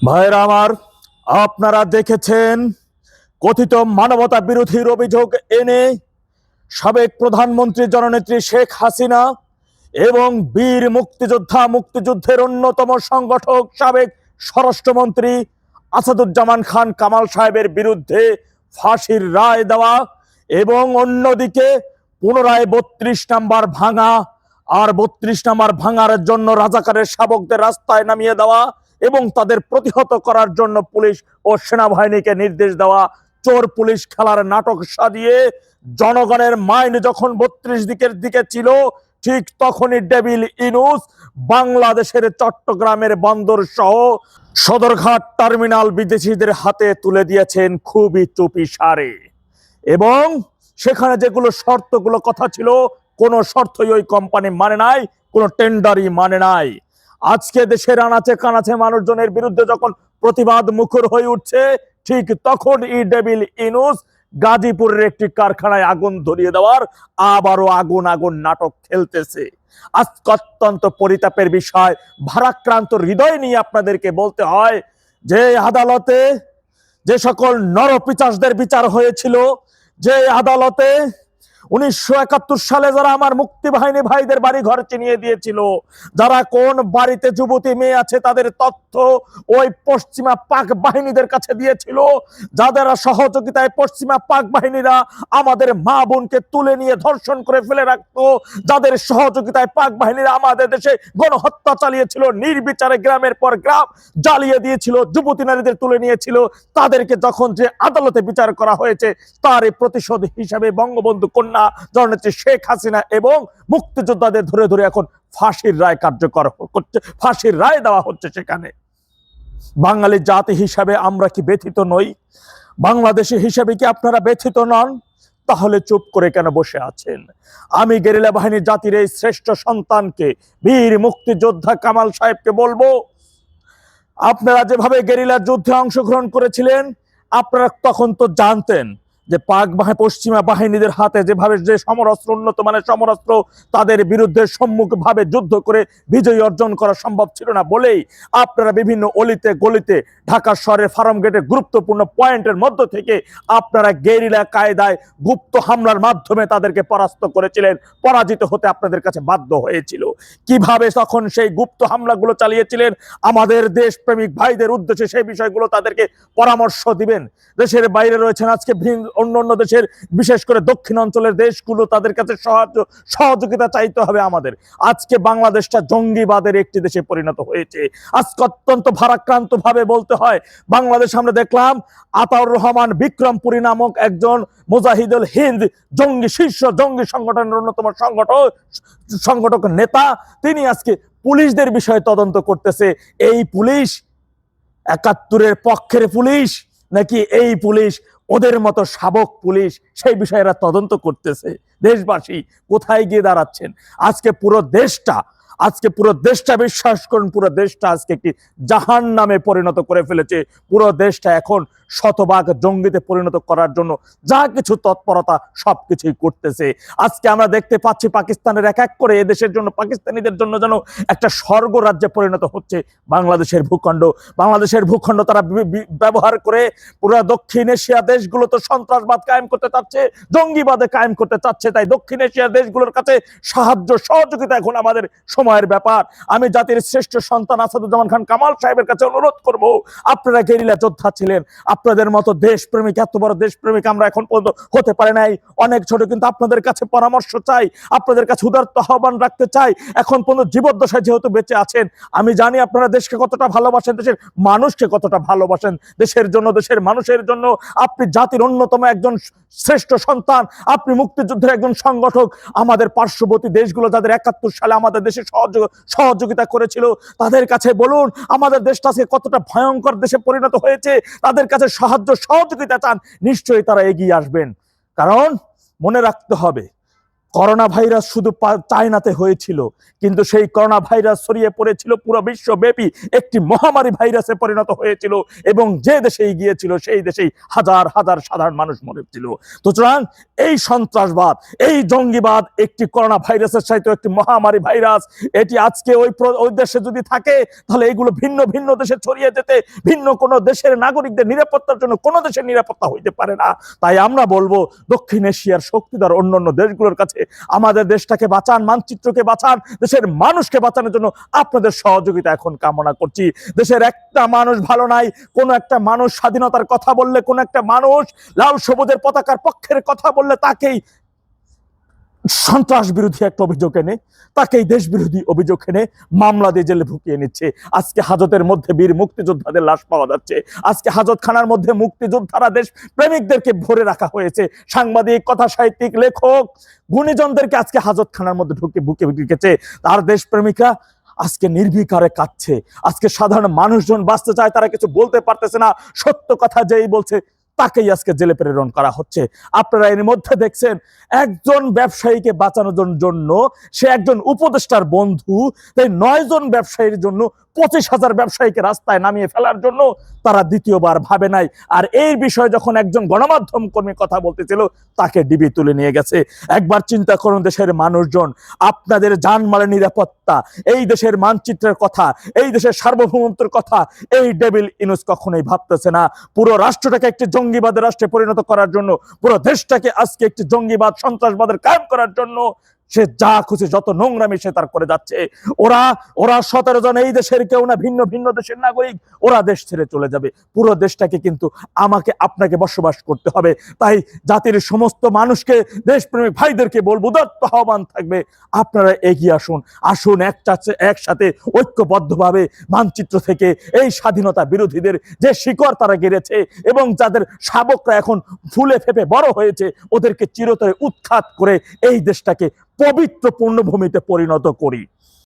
ভাইরা আমার, আপনারা দেখেছেন কথিত মানবতা বিরোধীর অভিযোগ এনে সাবেক প্রধানমন্ত্রী জননেত্রী শেখ হাসিনা এবং বীর মুক্তিযোদ্ধা মুক্তিযুদ্ধের অন্যতম সংগঠক সাবেক স্বরাষ্ট্রমন্ত্রী আসাদুজ্জামান খান কামাল সাহেবের বিরুদ্ধে ফাঁসির রায় দেওয়া এবং অন্যদিকে পুনরায় বত্রিশ নাম্বার ভাঙা আর বত্রিশ নাম্বার ভাঙার জন্য রাজাকারের শাবকদের রাস্তায় নামিয়ে দেওয়া এবং তাদের প্রতিহত করার জন্য পুলিশ ও সেনাবাহিনীকে নির্দেশ দেওয়া, চোর পুলিশ খেলার নাটক সাজিয়ে জনগণের মাইন্ড যখন বত্রিশ দিকের দিকে ছিল, ঠিক তখনই ডেভিল ইনুস বাংলাদেশের চট্টগ্রামের বন্দর সহ সদরঘাট টার্মিনাল বিদেশিদের হাতে তুলে দিয়েছেন খুবই চুপি সারে। এবং সেখানে যেগুলো শর্তগুলো কথা ছিল, কোনো শর্তই ওই কোম্পানি মানে নাই, কোনো টেন্ডারই মানে নাই। আজকে দেশের আনাচে কানাচে মানুষজনের বিরুদ্ধে যখন প্রতিবাদ মুখর হয়ে উঠছে, ঠিক তখন ই ডেবিল ইনুস গাজীপুরের একটি কারখানায় আগুন ধরিয়ে দেওয়ার আবারও আগুন আগুন নাটক খেলতেছে। আজকে অত্যন্ত পরিতাপের বিষয়, ভারাক্রান্ত হৃদয় নিয়ে আপনাদেরকে বলতে হয় যে আদালতে যে সকল নরপিচাসদের বিচার হয়েছিল, যে আদালতে উনিশশো একাত্তর সালে যারা আমার মুক্তি বাহিনী ভাইদের বাড়ি ঘর চিনিয়ে দিয়েছিল, যারা কোন বাড়িতে যুবতী মেয়ে আছে তাদের তথ্য ওই পশ্চিমা পাক বাহিনীদের কাছে দিয়েছিল, যাদের সহযোগিতায় পশ্চিমা পাক বাহিনীরা আমাদের মা বোনকে তুলে নিয়ে ধর্ষণ করে ফেলে রাখতো, যাদের সহযোগিতায় পাক বাহিনীরা আমাদের দেশে গণহত্যা চালিয়েছিল, নির্বিচারে গ্রামের পর গ্রাম জ্বালিয়ে দিয়েছিল, যুবতী নারীদের তুলে নিয়েছিল, তাদেরকে যখন যে আদালতে বিচার করা হয়েছে তার প্রতিশোধ হিসাবে বঙ্গবন্ধু কন্যা জননেত্রী শেখ হাসিনা এবং মুক্তিযোদ্ধাদের ধরে ধরে এখন ফাঁসির রায় কার্যকর করছে, ফাঁসির রায় দেওয়া হচ্ছে সেখানে। বাঙালি জাতি হিসাবে আমরা কি ব্যথিত নই? বাংলাদেশি হিসাবে কি আপনারা ব্যথিত নন? তাহলে চুপ করে কেন বসে আছেন? আমি গেরিলা বাহিনীর জাতির এই শ্রেষ্ঠ সন্তানকে, বীর মুক্তিযোদ্ধা কামাল সাহেবকে বলব, আপনারা যেভাবে গেরিলা যুদ্ধে অংশগ্রহণ করেছিলেন, আপনারা তখন তো জানতেন যে পাক পশ্চিমা বাহিনীদের হাতে যেভাবে যে সমরাস্ত্র, উন্নত মানের সমরাস্ত্র তাদের বিরুদ্ধে সম্মুখভাবে যুদ্ধ করে বিজয় অর্জন করা সম্ভব ছিল না বলেই আপনারা বিভিন্ন অলিতে গলিতে ঢাকা শহরের ফার্ম গেটের গুরুত্বপূর্ণ পয়েন্টের মধ্য থেকে আপনারা গেরিলা কায়দায় গুপ্ত হামলার মাধ্যমে তাদেরকে পরাস্ত করেছিলেন, পরাজিত হতে আপনাদের কাছে বাধ্য হয়েছিল। কীভাবে তখন সেই গুপ্ত হামলাগুলো চালিয়েছিলেন? আমাদের দেশপ্রেমিক ভাইদের উদ্দেশ্যে সেই বিষয়গুলো তাদেরকে পরামর্শ দিবেন। দেশের বাইরে রয়েছেন আজকে অন্য অন্য দেশের, বিশেষ করে দক্ষিণ অঞ্চলের দেশগুলো তাদের কাছে সাহায্য, সহযোগিতা চাইতে হবে আমাদের। আজকে বাংলাদেশটা জঙ্গিবাদের একটি দেশে পরিণত হয়েছে। আজকে অত্যন্ত ভারাক্রান্ত ভাবে বলতে হয়, বাংলাদেশ আমরা দেখলাম আতাউর রহমান বিক্রমপুরী নামক একজন মুজাহিদুল হিন্দ জঙ্গি, শীর্ষ জঙ্গি সংগঠনের অন্যতম সংগঠক সংগঠক নেতা। তিনি আজকে পুলিশদের বিষয়ে তদন্ত করতেছে। এই পুলিশ একাত্তরের পক্ষের পুলিশ নাকি এই পুলিশ ওদের মতো শাবক পুলিশ সেই বিষয়ে তদন্ত করতেছে। দেশবাসী কোথায় গিয়ে দাঁড়াচ্ছেন? আজকে পুরো দেশটা, আজকে পুরো দেশটা বিশ্বাস করুন, পুরো দেশটা আজকে একটি জাহান নামে পরিণত করে ফেলেছে। পুরো দেশটা এখন শতভাগ জঙ্গিতে পরিণত করার জন্য যা কিছু তৎপরতা সবকিছুই করতেছে। আজকে আমরা দেখতে পাচ্ছি পাকিস্তানের এক এক করে এদেশের জন্য, পাকিস্তানিদের জন্য যেন একটা স্বর্গ রাজ্যে পরিণত হচ্ছে বাংলাদেশের ভূখণ্ড। বাংলাদেশের ভূখণ্ড তারা ব্যবহার করে পুরো দক্ষিণ এশিয়া দেশগুলো তো সন্ত্রাসবাদ কায়েম করতে চাচ্ছে, জঙ্গিবাদে কায়েম করতে চাচ্ছে, তাই দক্ষিণ এশিয়ার দেশগুলোর কাছে সাহায্য, সহযোগিতা এখন আমাদের সময়ের ব্যাপার। আমি জাতির শ্রেষ্ঠ সন্তান আসাদুজ্জামান খান কামাল সাহেবের কাছে অনুরোধ করব, আপনারা গেরিলা যোদ্ধা ছিলেন আপনাদের মতো দেশপ্রেমিক, এত বড় দেশপ্রেমিক আমরা এখন পর্যন্ত হতে পারে নাই। অনেক ছোট কিন্তু আপনাদের কাছে পরামর্শ চাই, আপনাদের কাছে উদার্ত আহ্বান রাখতে চাই। এখন পর্যন্ত জীবদ্দশায় যেহেতু বেঁচে আছেন, আমি জানি আপনারা দেশকে কতটা ভালোবাসেন, দেশের মানুষকে কতটা ভালোবাসেন, দেশের জন্য, দেশের মানুষের জন্য। আপনি জাতির অন্যতম একজন শ্রেষ্ঠ সন্তান, আপনি মুক্তিযুদ্ধের একজন সংগঠক। আমাদের পার্শ্ববর্তী দেশগুলো যাদের একাত্তর সালে আমাদের দেশে সহযোগ, সহযোগিতা করেছিল, তাদের কাছে বলুন, আমাদের দেশটা আজকে কতটা ভয়ঙ্কর দেশে পরিণত হয়েছে, তাদের কাছে সাহায্য সহযোগিতা চান নিশ্চয়ই তারা এগিয়ে আসবেন। কারণ মনে রাখতে হবে করোনা ভাইরাস শুধু চায়নাতে হয়েছিল, কিন্তু সেই করোনা ভাইরাস ছড়িয়ে পড়েছিল পুরো বিশ্বব্যাপী। একটি মহামারী ভাইরাসে পরিণত হয়েছিল এবং যে দেশেই গিয়েছিল, সেই দেশেই হাজার হাজার সাধারণ মানুষ মরেছিল সুতরাং এই সন্ত্রাসবাদ, এই জঙ্গিবাদ একটি করোনা ভাইরাসের সাথে একটি মহামারী ভাইরাস। এটি আজকে ওই ওই দেশে যদি থাকে, তাহলে এগুলো ভিন্ন ভিন্ন দেশে ছড়িয়ে যেতে, ভিন্ন কোনো দেশের নাগরিকদের নিরাপত্তার জন্য কোনো দেশের নিরাপত্তা হইতে পারে না। তাই আমরা বলব, দক্ষিণ এশিয়ার শক্তিধর অন্যান্য দেশগুলোর কাছে আমাদের দেশটাকে বাঁচান, মানচিত্রকে বাঁচান, দেশের মানুষকে বাঁচানোর জন্য আপনাদের সহযোগিতা এখন কামনা করছি। দেশের একটা মানুষ ভালো নাই, কোন একটা মানুষ স্বাধীনতার কথা বললে, কোন একটা মানুষ লাল সবুজের পতাকার পক্ষের কথা বললে তাকেই সন্ত্রাস বিরোধী একটা অভিযোগ এনে, তাকেই দেশ বিরোধী অভিযোগ এনে মামলা দিয়ে জেলে ঢুকিয়ে নিচ্ছে। আজকে হাজতের মধ্যে বীর মুক্তিযোদ্ধাদের লাশ পাওয়া যাচ্ছে। আজকে হাজতখানার মধ্যে মুক্তিযোদ্ধারা দেশ প্রেমিকদেরকে ভরে রাখা হয়েছে। সাংবাদিক, কথা সাহিত্যিক, লেখক, গুণীজনদেরকে আজকে হাজতখানার মধ্যে ঢুকে বুকে ঢুকেছে তার দেশ প্রেমিকা আজকে নির্বিকারে কাঁদছে। আজকে সাধারণ মানুষজন বাঁচতে চায়, তারা কিছু বলতে পারতেছে না। সত্য কথা যেই বলছে তাকেই আজকে জেলে প্রেরণ করা হচ্ছে। আপনারা এর মধ্যে দেখছেন, একজন ব্যবসায়ীকে বাঁচানোর জন্য সে একজন উপদেষ্টার বন্ধু, তাই নয় জন ব্যবসায়ীর জন্য পঁচিশ হাজার ব্যবসায়ীকে রাস্তায় নামিয়ে ফেলার জন্য তারা দ্বিতীয়বার ভাবে নাই। আর এই বিষয়ে যখন একজন গণমাধ্যম কর্মী কথা বলতেছিল, তাকে ডিবি তুলে নিয়ে গেছে। একবার চিন্তা করুন দেশের মানুষজন, আপনাদের জানমালের নিরাপত্তা, এই দেশের মানচিত্রের কথা, এই দেশের সার্বভৌমত্বের কথা, এই ডেবিল ইনুস কখনোই ভাবতেছে না। পুরো রাষ্ট্রটাকে একটি জঙ্গিবাদের রাষ্ট্রে পরিণত করার জন্য পুরো দেশটাকে আজকে একটি জঙ্গিবাদ সন্ত্রাসবাদের কায়েম করার জন্য সে যা খুশি, যত নোংরামি সে তার করে যাচ্ছে। ওরা ওরা সতেরো জন এই দেশের কেউ না, ভিন্ন ভিন্ন দেশের নাগরিক, ওরা দেশ ছেড়ে চলে যাবে। পুরো দেশটাকে কিন্তু আমাকে, আপনাকে বসবাস করতে হবে। তাই জাতির সমস্ত মানুষকে, দেশপ্রেমিক ভাইদেরকে বলব, উদাত্ত আহ্বান থাকবে। আপনারা এগিয়ে আসুন। আসুন একটা একসাথে ঐক্যবদ্ধভাবে মানচিত্র থেকে এই স্বাধীনতা বিরোধীদের যে শিকড় তারা গেড়েছে এবং যাদের শাবকরা এখন ফুলে ফেপে বড় হয়েছে, ওদেরকে চিরতরে উৎখাত করে এই দেশটাকে পবিত্র পূর্ণভূমিতে পরিণত করি।